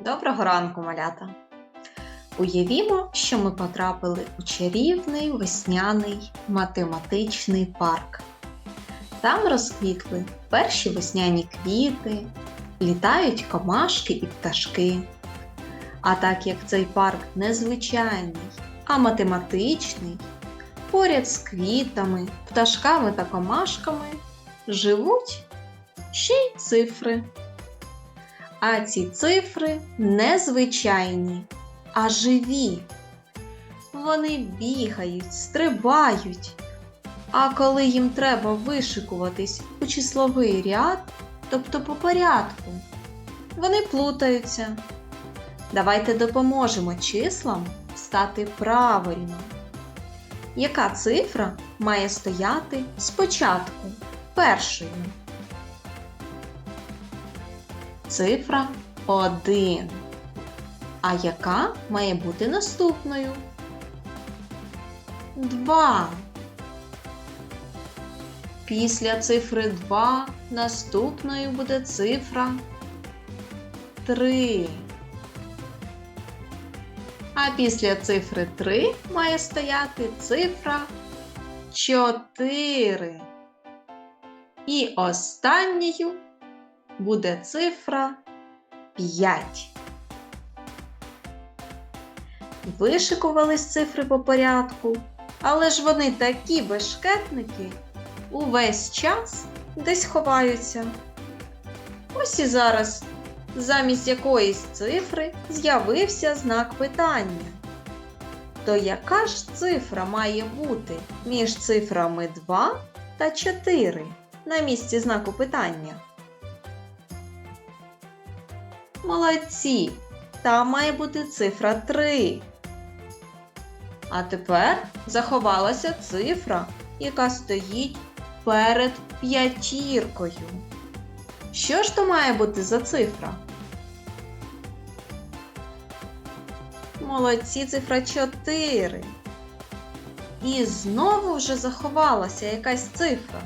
Доброго ранку, малята! Уявімо, що ми потрапили у чарівний весняний математичний парк. Там розквітли перші весняні квіти, літають комашки і пташки. А так як цей парк не звичайний, а математичний, поряд з квітами, пташками та комашками живуть ще й цифри. А ці цифри не звичайні, а живі. Вони бігають, стрибають. А коли їм треба вишикуватись у числовий ряд, тобто по порядку, вони плутаються. Давайте допоможемо числам стати правильно. Яка цифра має стояти спочатку першою? Цифра 1. А яка має бути наступною? 2. Після цифри 2 наступною буде цифра 3. А після цифри 3 має стояти цифра 4. І останньою буде цифра 5. Вишикувались цифри по порядку, але ж вони такі бешкетники увесь час десь ховаються. Ось і зараз замість якоїсь цифри з'явився знак питання. То яка ж цифра має бути між цифрами 2 та 4 на місці знаку питання? Молодці! Там має бути цифра 3. А тепер заховалася цифра, яка стоїть перед п'ятіркою. Що ж то має бути за цифра? Молодці цифра 4. І знову вже заховалася якась цифра.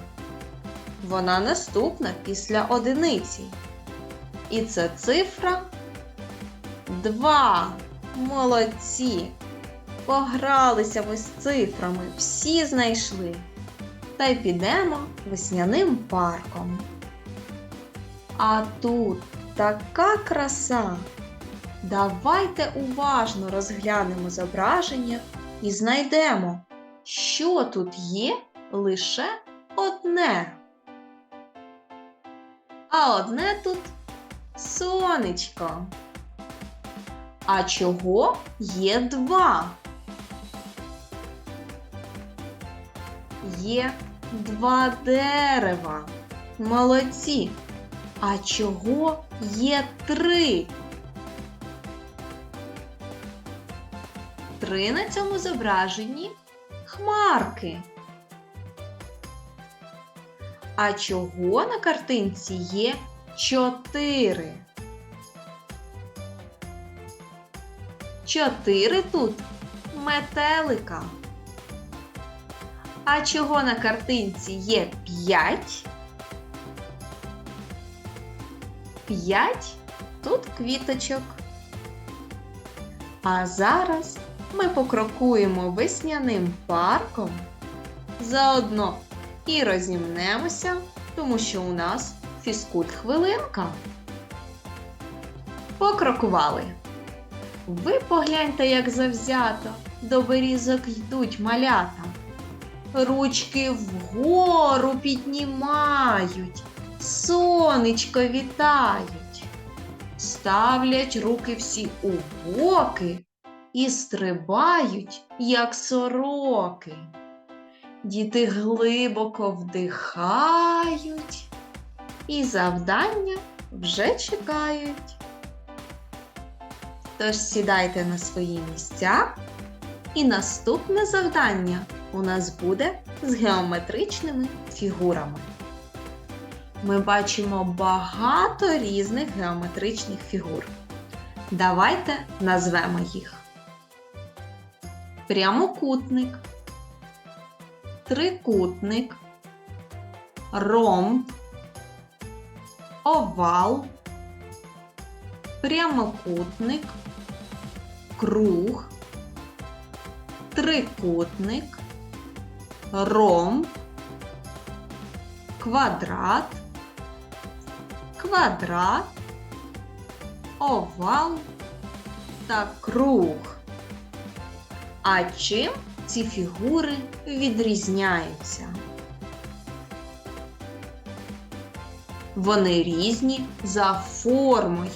Вона наступна після одиниці. І це цифра 2. Молодці! Погралися ви з цифрами, всі знайшли. Та й підемо весняним парком. А тут така краса. Давайте уважно розглянемо зображення і знайдемо, що тут є лише одне. А одне тут сонечко. А чого є два? Є два дерева. Молодці. А чого є три? Три на цьому зображенні хмарки. А чого на картинці є чотири? Чотири тут метелика. А чого на картинці є п'ять? П'ять тут квіточок. А зараз ми покрокуємо весняним парком. Заодно і розімнемося, тому що у нас фізкульт хвилинка. Покрокували. Ви погляньте, як завзято до берізок йдуть малята. Ручки вгору піднімають, сонечко вітають, ставлять руки всі у боки і стрибають, як сороки. Діти глибоко вдихають і завдання вже чекають. Тож сідайте на свої місця, і наступне завдання у нас буде з геометричними фігурами. Ми бачимо багато різних геометричних фігур. Давайте назвемо їх. Прямокутник, трикутник, ромб, овал, прямокутник, круг, трикутник, ромб, квадрат, квадрат, овал та круг. А чим ці фігури відрізняються? Вони різні за формою.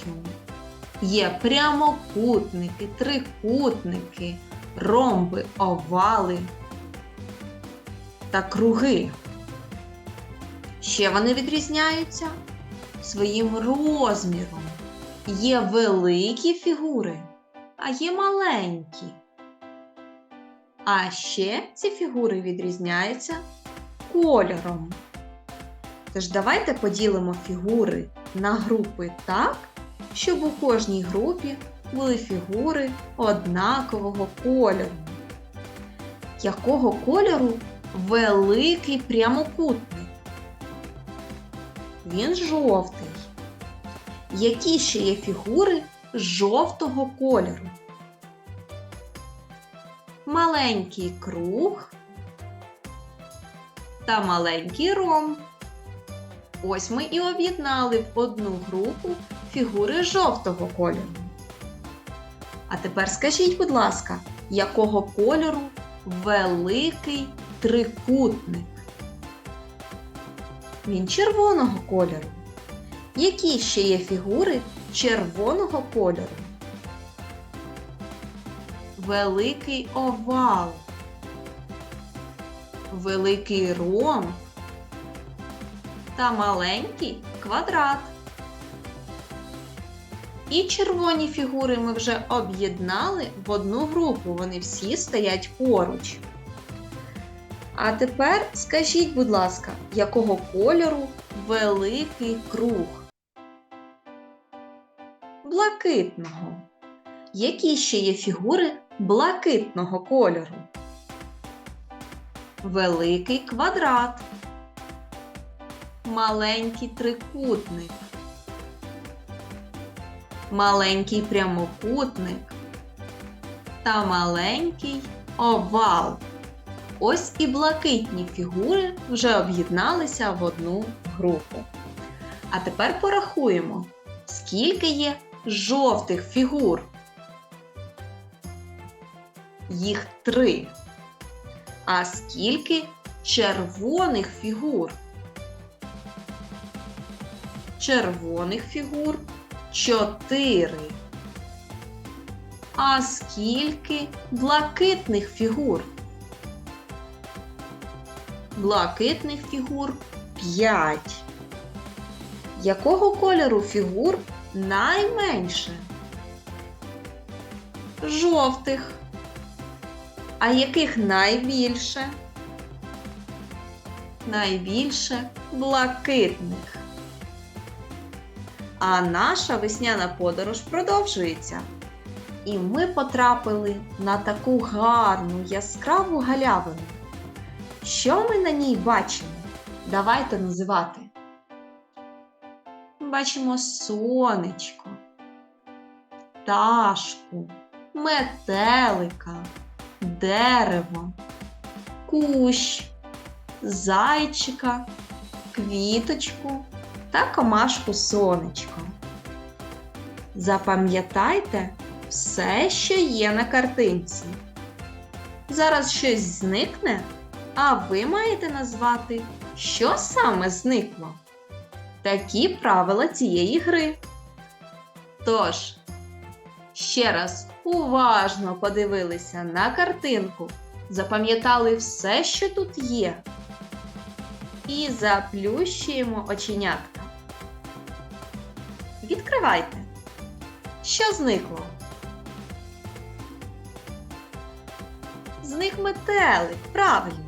Є прямокутники, трикутники, ромби, овали та круги. Ще вони відрізняються своїм розміром. Є великі фігури, а є маленькі. А ще ці фігури відрізняються кольором. Тож давайте поділимо фігури на групи так, щоб у кожній групі були фігури однакового кольору. Якого кольору великий прямокутник? Він жовтий. Які ще є фігури жовтого кольору? Маленький круг та маленький ромб. Ось ми і об'єднали в одну групу фігури жовтого кольору. А тепер скажіть, будь ласка, якого кольору великий трикутник? Він червоного кольору. Які ще є фігури червоного кольору? Великий овал, великий ромб та маленький квадрат. І червоні фігури ми вже об'єднали в одну групу, вони всі стоять поруч. А тепер скажіть, будь ласка, якого кольору великий круг? Блакитного. Які ще є фігури блакитного кольору? Великий квадрат маленький трикутник, маленький прямокутник та маленький овал. Ось і блакитні фігури вже об'єдналися в одну групу. А тепер порахуємо, скільки є жовтих фігур. Їх три. А скільки червоних фігур? Червоних фігур чотири. А скільки блакитних фігур? Блакитних фігур п'ять. Якого кольору фігур найменше? Жовтих. А яких найбільше? Найбільше блакитних. А наша весняна подорож продовжується. І ми потрапили на таку гарну яскраву галявину. Що ми на ній бачимо? Давайте називати. Бачимо сонечко, пташку, метелика, дерево, кущ, зайчика, квіточку та комашку сонечко. Запам'ятайте все, що є на картинці. Зараз щось зникне, а ви маєте назвати, що саме зникло. Такі правила цієї гри. Тож, ще раз уважно подивилися на картинку, запам'ятали все, що тут є. І заплющуємо оченятка. Відкривайте. Що зникло? Зник метелик, правильно.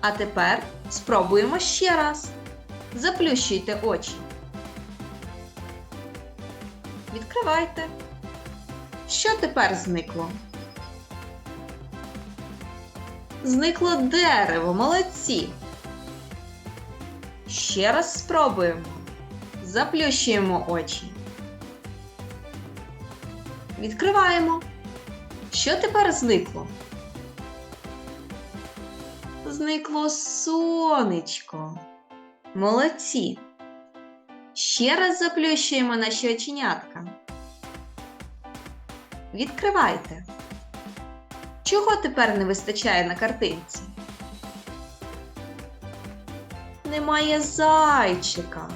А тепер спробуємо ще раз. Заплющуйте очі. Відкривайте. Що тепер зникло? Зникло дерево, молодці. Ще раз спробуємо. Заплющуємо очі. Відкриваємо. Що тепер зникло? Зникло сонечко. Молодці. Ще раз заплющуємо наші оченятка. Відкривайте. Чого тепер не вистачає на картинці? Немає зайчика.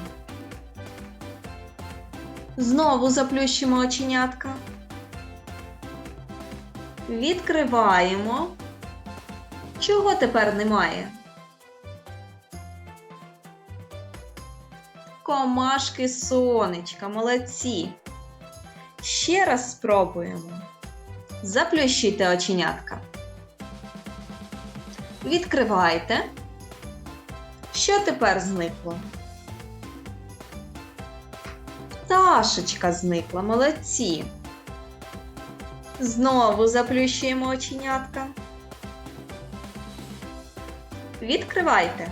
Знову заплющимо оченятка. Відкриваємо. Чого тепер немає? Комашки сонечка, молодці. Ще раз спробуємо. Заплющуйте оченятка. Відкривайте. Що тепер зникло? Пташечка зникла, молодці. Знову заплющуємо оченятка. Відкривайте.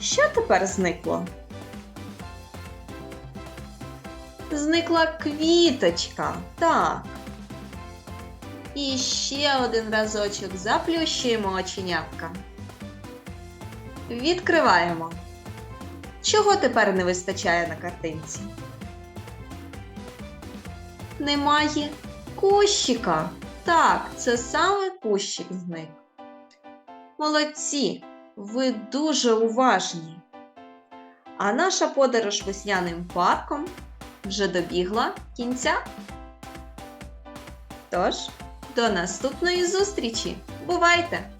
Що тепер зникло? Зникла квіточка. Так. І ще один разочок заплющуємо оченятка. Відкриваємо. Чого тепер не вистачає на картинці? Немає кущика. Так, це саме кущик зник. Молодці, ви дуже уважні. А наша подорож весняним парком вже добігла кінця. Тож, до наступної зустрічі! Бувайте!